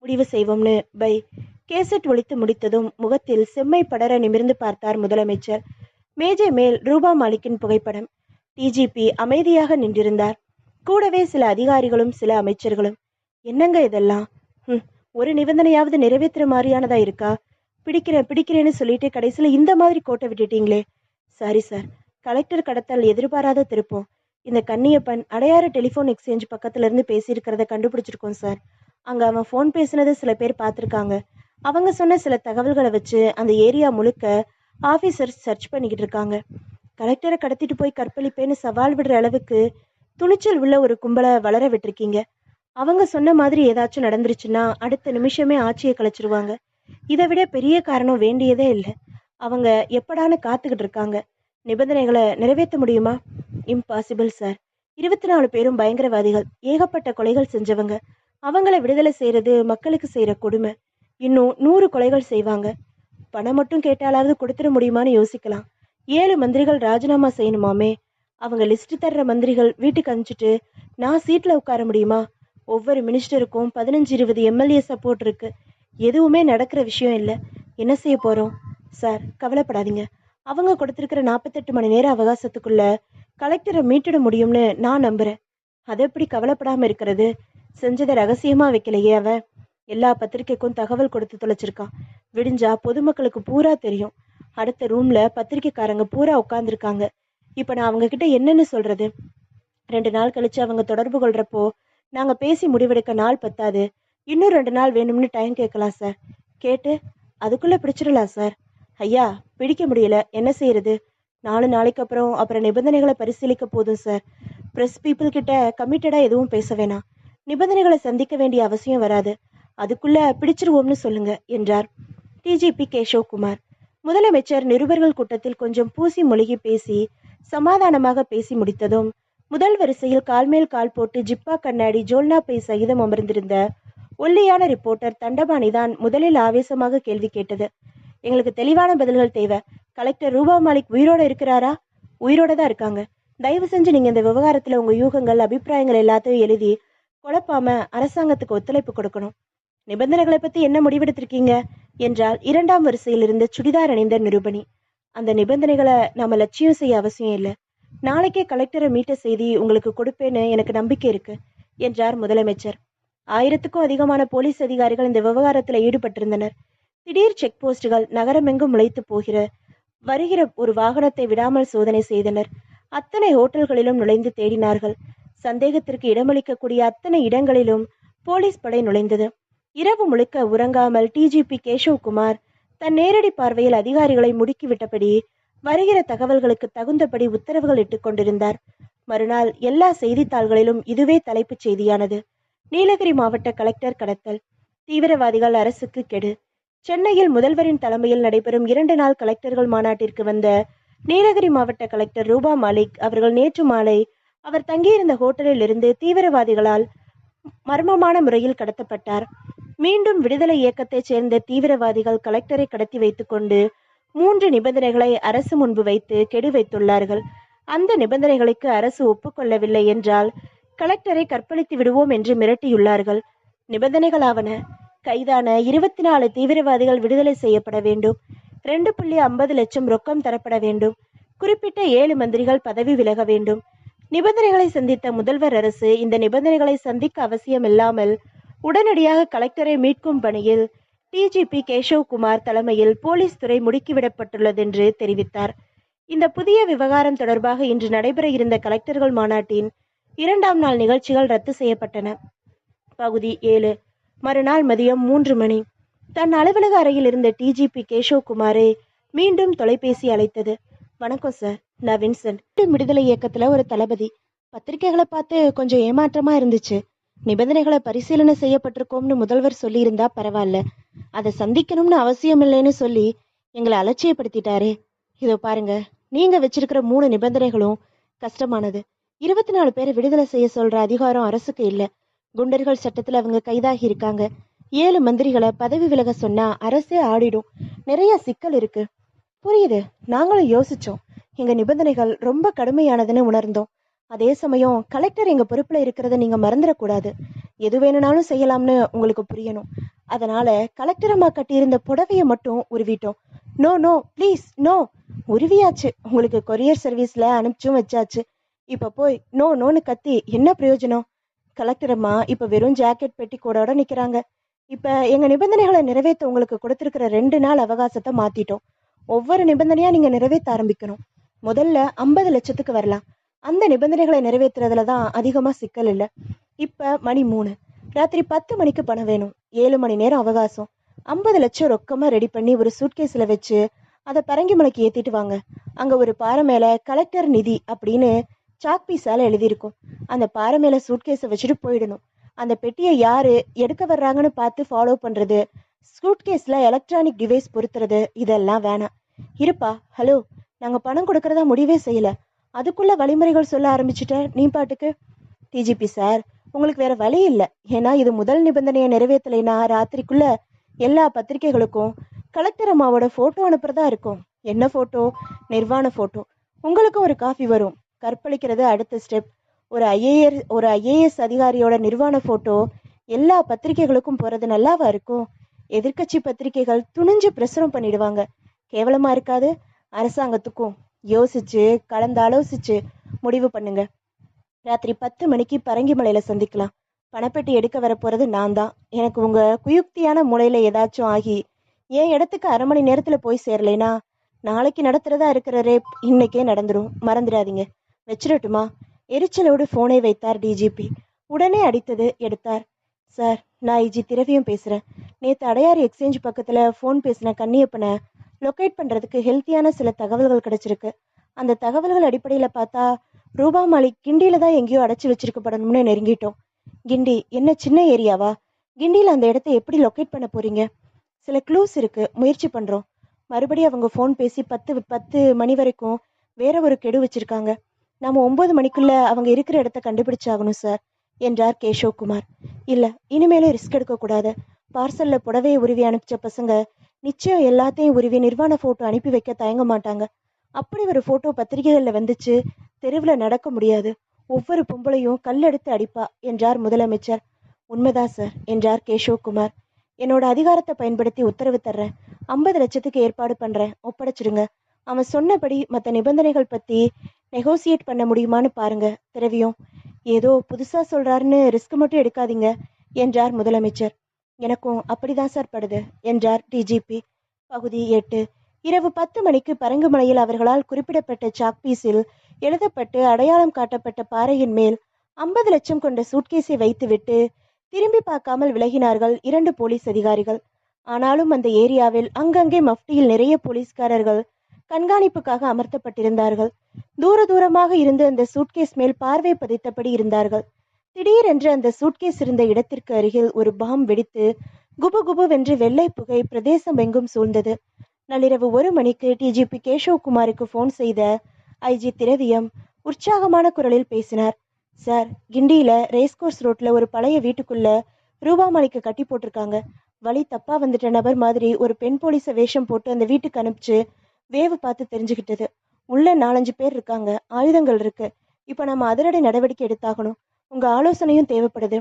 முடிவு செய்வோம்னு பை. கேசட் ஒழித்து முடித்ததும் முகத்தில் செம்மை படர நிமிர்ந்து பார்த்தார் முதலமைச்சர். மேஜை மேல் ரூபா மாலிக்கின் புகைப்படம். டிஜிபி அமைதியாக நின்றிருந்தார். கூடவே சில அதிகாரிகளும் சில அமைச்சர்களும். என்னங்க இதெல்லாம்? ம் ஒரு நிபந்தனையாவது நிறைவேற்றுற மாதிரியானதா இருக்கா? பிடிக்கிறேன் பிடிக்கிறேன்னு சொல்லிட்டு கடைசியில் இந்த மாதிரி கோட்டை விட்டுட்டீங்களே. Sorry sir. கலெக்டர் கடத்தல் எதிர்பாராத திருப்பம். இந்த கன்னியப்பன் அடையாறு டெலிஃபோன் எக்ஸ்சேஞ்ச் பக்கத்துல இருந்து பேசியிருக்கிறத கண்டுபிடிச்சிருக்கோம் சார். அங்க அவன் ஃபோன் பேசுனதை சில பேர் பார்த்துருக்காங்க. அவங்க சொன்ன சில தகவல்களை வச்சு அந்த ஏரியா முழுக்க ஆஃபீஸர்ஸ் சர்ச் பண்ணிக்கிட்டு இருக்காங்க. கலெக்டரை கடத்திட்டு போய் கற்பழிப்பேன்னு சவால் விடுற அளவுக்கு துணிச்சல் உள்ள ஒரு கும்பலை வளர விட்டுருக்கீங்க. அவங்க சொன்ன மாதிரி ஏதாச்சும் நடந்துருச்சுன்னா அடுத்த நிமிஷமே ஆட்சியை கலைச்சிருவாங்க. இதை விட பெரிய காரணம் வேண்டியதே இல்லை. அவங்க எப்படான்னு காத்துக்கிட்டு இருக்காங்க. நிபந்தனைகளை நிறைவேற்ற முடியுமா? இம்பாசிபிள் சார் இருபத்தி நாலு பேரும் பயங்கரவாதிகள். ஏகப்பட்ட கொலைகள் செஞ்சவங்க. அவங்கள விடுதலை செய்யறது மக்களுக்கு செய்யற கொடுமை. இன்னும் நூறு கொலைகள் செய்வாங்க. பணம் மட்டும் கேட்டாலாவது கொடுத்துட முடியுமான்னு யோசிக்கலாம். ஏழு மந்திரிகள் ராஜினாமா செய்யணுமாமே? அவங்க லிஸ்ட் தர்ற மந்திரிகள் வீட்டுக்கு அனுப்பிச்சிட்டு நான் சீட்டில் உட்கார முடியுமா? ஒவ்வொரு மினிஸ்டருக்கும் பதினஞ்சு இருபது எம்எல்ஏ சப்போர்ட் இருக்கு. எதுவுமே நடக்கிற விஷயம் இல்லை. என்ன செய்ய போறோம்? சார் கவலைப்படாதீங்க. அவங்க கொடுத்துருக்கிற நாற்பத்தெட்டு மணி நேர அவகாசத்துக்குள்ள கலெக்டரை மீட்டிட முடியும்னு நான் நம்புறேன். அது எப்படி கவலைப்படாமல் இருக்கிறது? செஞ்சதை ரகசியமா வைக்கலையே அவ. எல்லா பத்திரிக்கைக்கும் தகவல் கொடுத்து தொலைச்சிருக்கான் விடிஞ்சா பொதுமக்களுக்கு பூரா தெரியும். அடுத்த ரூம்ல பத்திரிக்கைக்காரங்க பூரா உட்காந்துருக்காங்க இப்ப நான் அவங்க கிட்ட என்னன்னு சொல்றது? ரெண்டு நாள் கழிச்சு அவங்க தொடர்பு கொள்றப்போ நாங்க பேசி முடிவெடுக்க நாள் பத்தாது. இன்னும் ரெண்டு நாள் வேணும்னு டைம் கேட்கலாம் சார் கேட்டு அதுக்குள்ள பிடிச்சிடலாம் சார் ஐயா பிடிக்க முடியல. என்ன செய்யறது? நாலு நாளைக்கு அப்புறம் அப்புறம் நிபந்தனைகளை பரிசீலிக்க போதும் சார் ப்ரெஸ் பீப்புள் கிட்ட கமிட்டடா எதுவும் பேச வேணாம். நிபந்தனைகளை சந்திக்க வேண்டிய அவசியம் வராது. அதுக்குள்ள பிடிச்சிருவோம்னு சொல்லுங்க என்றார். டிஜிபி கேஷவ் குமார் முதலமைச்சர் நிருபர்கள் கூட்டத்தில் கொஞ்சம் பூசி மொழிகி பேசி சமாதானமாக பேசி முடித்ததும் முதல் வரிசையில் கால்மேல் கால் போட்டு ஜிப்பா கண்ணாடி ஜோல்னா பை சகிதம் அமர்ந்திருந்த ஒல்லியான ரிப்போர்ட்டர் தண்டபாணி தான் முதலில் ஆவேசமாக கேள்வி கேட்டது. எங்களுக்கு தெளிவான பதில்கள் தேவை. கலெக்டர் ரூபா மாலிக் உயிரோட இருக்கிறாரா? உயிரோட தான் இருக்காங்க. தயவு செஞ்சு நீங்க இந்த விவகாரத்துல உங்க யூகங்கள் அபிப்பிராயங்கள் எல்லாத்தையும் எழுதி குழப்பாம அரசாங்கத்துக்கு ஒத்துழைப்பு கொடுக்கணும். நிபந்தனைகளை பத்தி என்ன முடிவெடுத்திருக்கீங்க? என்றால் இரண்டாம் வரிசையில் இருந்த சுடிதார் அணிந்த நிருபணி. அந்த நிபந்தனைகளை நாம லட்சியம் செய்ய அவசியம் இல்லை. நாளைக்கே கலெக்டரை மீட்ட செய்தி உங்களுக்கு கொடுப்பேன்னு எனக்கு நம்பிக்கை இருக்கு என்றார் முதலமைச்சர். ஆயிரத்துக்கும் அதிகமான போலீஸ் அதிகாரிகள் இந்த விவகாரத்துல ஈடுபட்டிருந்தனர். திடீர் செக் போஸ்டுகள் நகரமெங்கும் முளைத்து போகிற வருகிற ஒரு வாகனத்தை விடாமல் சோதனை செய்தனர். அத்தனை ஹோட்டல்களிலும் நுழைந்து தேடினார்கள். சந்தேகத்திற்கு இடமளிக்கக்கூடிய அத்தனை இடங்களிலும் போலீஸ் படை நுழைந்தது. இரவு முழுக்க உறங்காமல் டிஜிபி கேஷவ்குமார் தன் நேரடி பார்வையில் அதிகாரிகளை முடுக்கிவிட்டபடி வருகிற தகவல்களுக்கு தகுந்தபடி உத்தரவுகள் இட்டுக் கொண்டிருந்தார். மறுநாள் எல்லா செய்தித்தாள்களிலும் இதுவே தலைப்புச் செய்தியானது. நீலகிரி மாவட்ட கலெக்டர் கடத்தல். தீவிரவாதிகள் அரசுக்கு கெடு. சென்னையில் முதல்வரின் தலைமையில் நடைபெறும் இரண்டு நாள் கலெக்டர்கள் மாநாட்டிற்கு வந்த நீலகிரி மாவட்ட கலெக்டர் ரூபா மாலிக் அவர்கள் நேற்று மாலை அவர் தங்கியிருந்த ஹோட்டலில் இருந்து தீவிரவாதிகளால் மர்மமான முறையில் கடத்தப்பட்டார். மீண்டும் விடுதலை இயக்கத்தைச் சேர்ந்த தீவிரவாதிகள் கலெக்டரை கடத்தி வைத்துக்கொண்டு மூன்று நிபந்தனைகளை அரசு முன்பு வைத்து கெடு வைத்துள்ளார்கள். அந்த நிபந்தனைகளுக்கு அரசு ஒப்புக்கொள்ளவில்லை என்றால் கலெக்டரை கற்பழித்து விடுவோம் என்று மிரட்டியுள்ளார்கள். நிபந்தனைகளாவன கைதான இருபத்தி நாலு தீவிரவாதிகள் விடுதலை செய்யப்பட வேண்டும். ரெண்டு புள்ளி ஐம்பது லட்சம் ரொக்கம் தரப்பட வேண்டும். குறிப்பிட்ட ஏழு மந்திரிகள் பதவி விலக வேண்டும். நிபந்தனைகளை சந்தித்த முதல்வர் அரசு இந்த நிபந்தனைகளை சந்திக்க அவசியமில்லாமல் உடனடியாக கலெக்டரை மீட்கும் பணியில் டிஜிபி கேஷவ்குமார் தலைமையில் போலீஸ் துறை முடுக்கிவிடப்பட்டுள்ளது என்று தெரிவித்தார். இந்த புதிய விவகாரம் தொடர்பாக இன்று நடைபெற இருந்த கலெக்டர்கள் மாநாட்டின் இரண்டாம் நாள் நிகழ்ச்சிகள் ரத்து செய்யப்பட்டன. பகுதி ஏழு. மறுநாள் மதியம் மூன்று மணி. தன் அலுவலக அறையில் இருந்த டிஜிபி கேஷவ்குமாரை மீண்டும் தொலைபேசி அழைத்தது. வணக்கம் சார். நான் வின்சென்ட். விடுதலை இயக்கத்துல ஒரு தளபதி. பத்திரிகைகளை பார்த்து கொஞ்சம் ஏமாற்றமா இருந்துச்சு. நிபந்தனைகளை பரிசீலனை செய்யப்பட்டிருக்கோம்னு முதல்வர் சொல்லியிருந்தா பரவாயில்ல. அதை சந்திக்கணும்னு அவசியம் இல்லைன்னு சொல்லி எங்களை அலட்சியப்படுத்திட்டாரு. இதோ பாருங்க நீங்க வச்சிருக்கிற மூணு நிபந்தனைகளும் கஷ்டமானது. இருபத்தி நாலு பேரை விடுதலை செய்ய சொல்ற அதிகாரம் அரசுக்கு இல்லை. குண்டர்கள் சட்டத்துல அவங்க கைதாகி இருக்காங்க. ஏழு மந்திரிகளை பதவி விலக சொன்னா அரசே ஆடிடும். நிறைய சிக்கல் இருக்கு. புரியுது? நாங்களும் யோசிச்சோம். எங்க நிபந்தனைகள் ரொம்ப கடுமையானதுன்னு உணர்ந்தோம். அதே சமயம் கலெக்டர் எங்க பொறுப்புல இருக்கிறத நீங்க மறந்துடக்கூடாது. எது வேணும்னாலும் செய்யலாம்னு உங்களுக்கு புரியணும். அதனால கலெக்டரம்மா கட்டியிருந்த புடவையை மட்டும் உருவிட்டோம். நோ நோ ப்ளீஸ் நோ உருவியாச்சு. உங்களுக்கு கொரியர் சர்வீஸ்ல அனுப்பிச்சும் வச்சாச்சு. இப்ப போய் நோ நோன்னு கத்தி என்ன பிரயோஜனம்? கலெக்டரம்மா இப்போ இப்ப வெறும் ஜாக்கெட் பெட்டி கூடோட நிக்கிறாங்க. இப்ப எங்க நிபந்தனைகளை நிறைவேற்ற உங்களுக்கு கொடுத்திருக்கிற ரெண்டு நாள் அவகாசத்தை மாத்திட்டோம். ஒவ்வொரு நிபந்தனையா நீங்க நிறைவேற்ற ஆரம்பிக்கணும். முதல்ல ஐம்பது லட்சத்துக்கு வரலாம். அந்த நிபந்தனைகளை நிறைவேற்றுறதுல தான் அதிகமாக சிக்கல் இல்லை. இப்போ மணி மூணு. ராத்திரி பத்து மணிக்கு பணம் வேணும். ஏழு மணி நேரம் அவகாசம். ஐம்பது லட்சம் ரொக்கமாக ரெடி பண்ணி ஒரு சூட்கேஸில் வச்சு அதை பரங்கிமலைக்கு ஏற்றிட்டு வாங்க. அங்கே ஒரு பாறை மேலே கலெக்டர் நிதி அப்படின்னு சாக் பீஸால் எழுதியிருக்கும். அந்த பாறை மேலே சூட்கேஸை வச்சுட்டு போயிடணும். அந்த பெட்டியை யார் எடுக்க வர்றாங்கன்னு பார்த்து ஃபாலோ பண்ணுறது சூட்கேஸில் எலக்ட்ரானிக் டிவைஸ் பொருத்துறது இதெல்லாம் வேணாம். இருப்பா ஹலோ நாங்க பணம் கொடுக்கறதா முடிவே செய்யல. அதுக்குள்ள வழிமுறைகள் சொல்ல ஆரம்பிச்சுட்ட. நீ பாட்டுக்கு டிஜிபி சார் உங்களுக்கு வேற வழி இல்லை. ஏன்னா இது முதல் நிபந்தனையை நிறைவேற்றலைன்னா ராத்திரிக்குள்ள எல்லா பத்திரிகைகளுக்கும் கலெக்டர் அம்மாவோட போட்டோ அனுப்புறதா இருக்கும். என்ன போட்டோ நிர்வாண போட்டோ உங்களுக்கும் ஒரு காஃபி வரும். கற்பழிக்கிறது அடுத்த ஸ்டெப் ஒரு ஐஏஎஸ் ஒரு ஐஏஎஸ் அதிகாரியோட நிர்வாண போட்டோ எல்லா பத்திரிகைகளுக்கும் போறது நல்லாவா இருக்கும்? எதிர்க்கட்சி பத்திரிகைகள் துணிஞ்சு பிரசுரம் பண்ணிடுவாங்க. கேவலமா இருக்காது. அரசாங்கத்துக்கும் யோசிச்சு கலந்து ஆலோசிச்சு முடிவு பண்ணுங்க. ராத்திரி பத்து மணிக்கு பரங்கிமலையில சந்திக்கலாம். பணப்பெட்டி எடுக்க வரப்போறது நான் தான். எனக்கு உங்க குயுக்தியான முறையில ஏதாச்சும் ஆகி என் இடத்துக்கு அரை மணி நேரத்துல போய் சேரலைனா நாளைக்கு நடத்துறதா இருக்கிற ரேப் இன்னைக்கே நடந்துரும். மறந்துடாதீங்க. வச்சிடட்டுமா? எரிச்சலோடு போனை வைத்தார் டிஜிபி உடனே அடித்தது எடுத்தார். சார் நான் ஐஜி திரவியம் பேசுறேன். நேத்து அடையாறு எக்ஸ்சேஞ்ச் பக்கத்துல ஃபோன் பேசின கண்ணியப்பனை லொக்கேட் பண்ணுறதுக்கு ஹெல்த்தியான சில தகவல்கள் கிடச்சிருக்கு. அந்த தகவல்கள் அடிப்படையில் பார்த்தா ரூபா மாலை கிண்டியில் தான் எங்கேயோ அடைச்சி வச்சிருக்கப்படணும்னு நெருங்கிட்டோம். கிண்டி என்ன சின்ன ஏரியாவா? கிண்டியில் அந்த இடத்த எப்படி லொக்கேட் பண்ண போகிறீங்க சில க்ளூஸ் இருக்குது முயற்சி பண்ணுறோம் மறுபடியும் அவங்க ஃபோன் பேசி பத்து பத்து மணி வரைக்கும் வேற ஒரு கெடு வச்சிருக்காங்க. நாம் ஒம்பது மணிக்குள்ளே அவங்க இருக்கிற இடத்த கண்டுபிடிச்சாகணும் சார் என்றார் கேஷவ் குமார். இல்லை இனிமேலும் ரிஸ்க் எடுக்கக்கூடாது. பார்சலில் புடவையை உருவி அனுப்பிச்ச பசங்க நிச்சயம் எல்லாத்தையும் உருவி நிர்வாண போட்டோ அனுப்பி வைக்க தயங்க மாட்டாங்க. அப்படி ஒரு போட்டோ பத்திரிகைகள்ல வந்துச்சு தெருவில் நடக்க முடியாது. ஒவ்வொரு பொம்பளையும் கல்லெடுத்து அடிப்பா என்றார் முதலமைச்சர். உண்மைதான் சார் என்றார் கேஷவ்குமார் என்னோட அதிகாரத்தை பயன்படுத்தி உத்தரவு தர்றேன். ஐம்பது லட்சத்துக்கு ஏற்பாடு பண்றேன். ஒப்படைச்சிடுங்க. அவன் சொன்னபடி மற்ற நிபந்தனைகள் பத்தி நெகோசியேட் பண்ண முடியுமான்னு பாருங்க திரவியும். ஏதோ புதுசா சொல்றாருன்னு ரிஸ்க் மட்டும் எடுக்காதீங்க என்றார் முதலமைச்சர். எனக்கும் அப்படிதான் சார் படுது என்றார் டிஜிபி பகுதி எட்டு. இரவு பத்து மணிக்கு பரங்குமலையில் அவர்களால் குறிப்பிடப்பட்ட சாக்பீஸில் எழுதப்பட்டு அடையாளம் காட்டப்பட்ட பாறையின் மேல் ஐம்பது லட்சம் கொண்ட சூட்கேஸை வைத்துவிட்டு திரும்பி பார்க்காமல் விலகினார்கள் இரண்டு போலீஸ் அதிகாரிகள். ஆனாலும் அந்த ஏரியாவில் அங்கங்கே மஃப்டியில் நிறைய போலீஸ்காரர்கள் கண்காணிப்புக்காக அமர்த்தப்பட்டிருந்தார்கள். தூர தூரமாக இருந்து அந்த சூட்கேஸ் மேல் பார்வை பதித்தபடி இருந்தார்கள். திடீரென்று அந்த சூட்கேஸ் இருந்த இடத்திற்கு அருகில் ஒரு பாம் வெடித்து குபு குபுவென்று வெள்ளை புகை பிரதேசம் எங்கும் சூழ்ந்தது. நள்ளிரவு ஒரு மணிக்கு டிஜிபி கேஷவ்குமாருக்கு ஃபோன் செய்த ஐஜி திரவியம் உற்சாகமான குரலில் பேசினார். சார் கிண்டியில ரேஸ்கோர்ஸ் ரோட்ல ஒரு பழைய வீட்டுக்குள்ள ரூபாமணிக்கு கட்டி போட்டிருக்காங்க. வழி தப்பா வந்துட்ட நபர் மாதிரி ஒரு பெண் போலீஸ வேஷம் போட்டு அந்த வீட்டுக்கு அனுப்பிச்சு வேவு பார்த்து தெரிஞ்சுக்கிட்டது உள்ள நாலஞ்சு பேர் இருக்காங்க. ஆயுதங்கள் இருக்கு. இப்ப நம்ம அதிரடி நடவடிக்கை எடுத்தாகணும். உங்க ஆலோசனையும் தேவைப்படுது.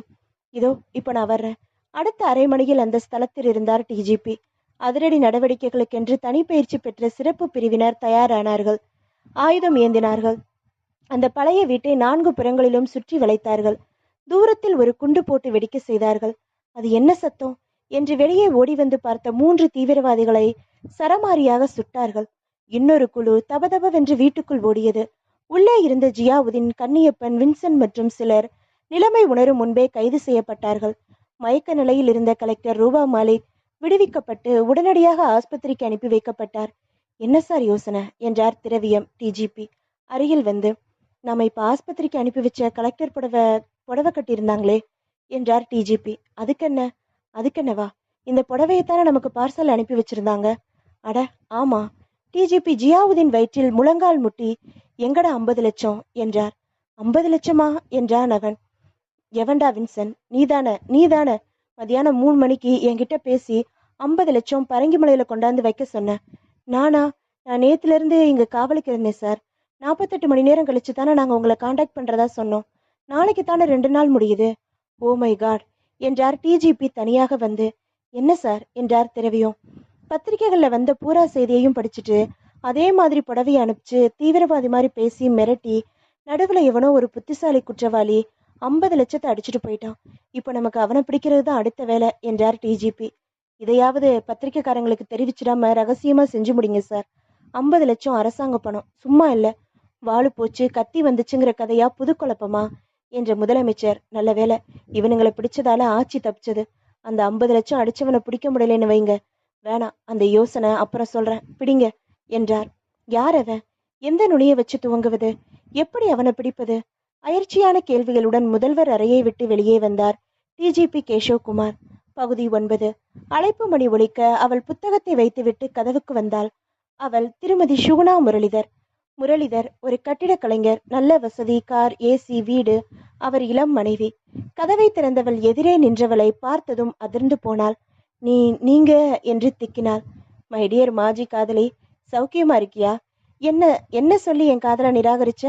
இதோ இப்போ நான் வர்றேன். அடுத்த அரை மணியில் அந்த ஸ்தலத்தில் இருந்தார் டிஜிபி அதிரடி நடவடிக்கைகளுக்கென்று தனிப்பயிற்சி பெற்ற சிறப்பு பிரிவினர் தயாரானார்கள். ஆயுதம் ஏந்தினார்கள். அந்த பழைய வீட்டை நான்கு புறங்களிலும் சுற்றி வளைத்தார்கள். தூரத்தில் ஒரு குண்டு போட்டு வெடிக்க செய்தார்கள். அது என்ன சத்தம்? என்று வெளியே ஓடி வந்து பார்த்த மூன்று தீவிரவாதிகளை சரமாரியாக சுட்டார்கள். இன்னொரு குழு தபதபவென்று வீட்டுக்குள் ஓடியது. உள்ளே இருந்த ஜியாவுதீன் கன்னியப்பன் வின்சென்ட் மற்றும் சிலர் நிலைமை உணரும் முன்பே கைது செய்யப்பட்டார்கள். மயக்க நிலையில் இருந்த கலெக்டர் ரூபா மாலிக் விடுவிக்கப்பட்டு உடனடியாக ஆஸ்பத்திரிக்கு அனுப்பி வைக்கப்பட்டார். என்ன சார் யோசனை? என்றார் திரவியம் டிஜிபி அருகில் வந்து நாம இப்ப ஆஸ்பத்திரிக்கு அனுப்பி வச்ச கலெக்டர் புடவை புடவை கட்டியிருந்தாங்களே என்றார் டிஜிபி அதுக்கென்ன? அதுக்கென்னவா? இந்த புடவையைத்தானே நமக்கு பார்சல் அனுப்பி வச்சிருந்தாங்க. அட ஆமா. டிஜிபி ஜியாவுதீன் வயிற்றில் முழங்கால் முட்டி எங்கடா ஐம்பது லட்சம்? என்றார். ஐம்பது லட்சமா? என்றான் அவன். எவன்டா வின்சன்? நீதான நீதான. மதியானம் மூணு மணிக்கு என்கிட்ட பேசி ஐம்பது லட்சம் பரங்கிமலையில கொண்டாந்து வைக்க சொன்ன. நானா? நான் நேத்துல இருந்து இங்க காவலுக்கு இருந்தேன் சார். நாற்பத்தெட்டு மணி நேரம் கழிச்சு தானே நாங்க உங்களை காண்டாக்ட் பண்றதா சொன்னோம். நாளைக்கு தானே ரெண்டு நாள் முடியுது. Oh my God. என்றார் டிஜிபி தனியாக வந்து. என்ன சார்? என்றார் திரவியம். பத்திரிகைகள்ல வந்த பூரா செய்தியையும் படிச்சுட்டு அதே மாதிரி புடவையை அனுப்பிச்சு தீவிரவாதி மாதிரி பேசி மிரட்டி நடுவில் எவனோ ஒரு புத்திசாலி குற்றவாளி ஐம்பது லட்சத்தை அடிச்சுட்டு போயிட்டான். இப்போ நமக்கு அவனை பிடிக்கிறது தான் அடுத்த வேலை என்றார் டிஜிபி இதையாவது பத்திரிக்கைக்காரங்களுக்கு தெரிவிச்சிடாம ரகசியமா செஞ்சு முடிங்க சார் ஐம்பது லட்சம் அரசாங்க பணம். சும்மா இல்லை. வாழு போச்சு கத்தி வந்துச்சுங்கிற கதையா புது குழப்பமா? என்ற முதலமைச்சர் நல்ல வேலை இவனுங்களை பிடிச்சதால ஆட்சி தப்பிச்சது. அந்த ஐம்பது லட்சம் அடிச்சவனை பிடிக்க முடியலன்னு வைங்க. வேணாம் அந்த யோசனை அப்புறம் சொல்றேன். பிடிங்க என்றார். யார் அவன்? எந்த நுனியை வச்சு துவங்குவது? எப்படி அவனை பிடிப்பது? அயற்சியான கேள்விகளுடன் முதல்வர் அறையை விட்டு வெளியே வந்தார். டிஜிபி கேஷவ்குமார் பகுதி ஒன்பது. அழைப்பு மணி ஒழிக்க அவள் புத்தகத்தை வைத்துவிட்டு கதவுக்கு வந்தாள். அவள் திருமதி சுகுணா முரளிதர். முரளிதர் ஒரு கட்டிடக் கலைஞர் நல்ல வசதி கார் ஏசி வீடு அவர் இளம் மனைவி. கதவை திறந்தவள் எதிரே நின்றவளை பார்த்ததும் அதிர்ந்து போனாள். நீ நீங்க என்று திக்கினாள். மைடியர் மாஜி காதலி சௌக்கியமா இருக்கியா? என்ன என்ன சொல்லி என் காதலை நிராகரிச்ச?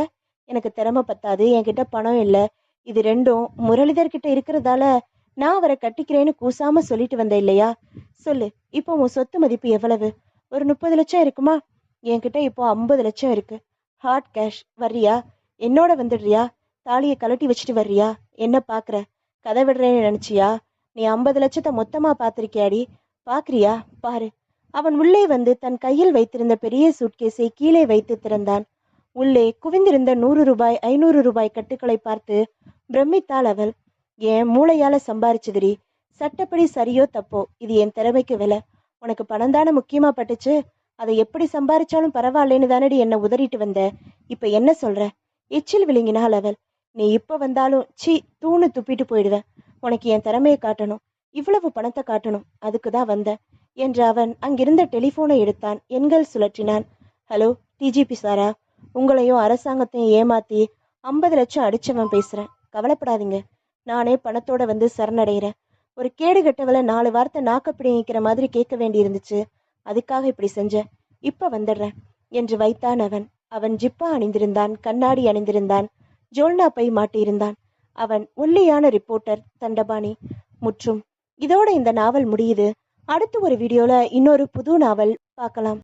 எனக்கு திறமை பத்தாது என்கிட்ட பணம் இல்லை. இது ரெண்டும் முரளிதர்கிட்ட இருக்கிறதால நான் அவரை கட்டிக்கிறேன்னு கூசாம சொல்லிட்டு வந்தேன் இல்லையா? சொல்லு இப்போ உன் சொத்து மதிப்பு எவ்வளவு? ஒரு முப்பது லட்சம் இருக்குமா? என்கிட்ட இப்போ ஐம்பது லட்சம் இருக்கு. ஹார்ட் கேஷ் வர்றியா? என்னோட வந்துடுறியா? தாலியை கழட்டி வச்சுட்டு வர்றியா? என்ன பாக்குற? கதை விடுறேன்னு நினைச்சியா? நீ ஐம்பது லட்சத்தை மொத்தமா பாத்திருக்கியாடி? பாக்குறியா? பாரு. அவன் உள்ளே வந்து தன் கையில் வைத்திருந்த பெரிய சூட்கேஸை கீழே வைத்து திறந்தான். உள்ளே குவிந்திருந்த நூறு ரூபாய் ஐநூறு ரூபாய் கட்டுக்களை பார்த்து பிரமித்தாள் அவள். என் மூளையால சம்பாரிச்சதுடி? சட்டப்படி சரியோ தப்போ? இது என் திறமைக்கு விலை. உனக்கு பணம் தானே முக்கியமா பட்டுச்சு? அதை எப்படி சம்பாரிச்சாலும் பரவாயில்லைன்னு தானடி என்ன உதறிட்டு வந்த? இப்ப என்ன சொல்ற? எச்சில் விழுங்கினாள் அவள். நீ இப்ப வந்தாலும் சி தூணு துப்பிட்டு போயிடுவேன் உனக்கு என் திறமையை காட்டணும். இவ்வளவு பணத்தை காட்டணும். அதுக்கு தான் வந்தேன் என்று அவன் அங்கிருந்த டெலிபோனை எடுத்தான். எண்கள் சுழற்றினான். ஹலோ டிஜிபி சாரா? உங்களையும் அரசாங்கத்தையும் ஏமாத்தி ஐம்பது லட்சம் அடிச்சவன் பேசுறேன். கவலைப்படாதீங்க. நானே பணத்தோட வந்து சரணடைகிறேன். ஒரு கேடு கெட்டவளை நாலு வார்த்தை நாக்க பிடிங்கிக்கிற மாதிரி கேட்க வேண்டி இருந்துச்சு அதுக்காக இப்படி செஞ்சேன். இப்ப வந்துடுறேன். என்று வைத்தான் அவன். அவன் ஜிப்பா அணிந்திருந்தான். கண்ணாடி அணிந்திருந்தான். ஜோல்னா பை மாட்டியிருந்தான். அவன் ஒல்லியான ரிப்போர்ட்டர் தண்டபாணி. முற்றும். இதோட இந்த நாவல் முடியுது. அடுத்து ஒரு வீடியோல இன்னொரு புது நாவல் பார்க்கலாம்.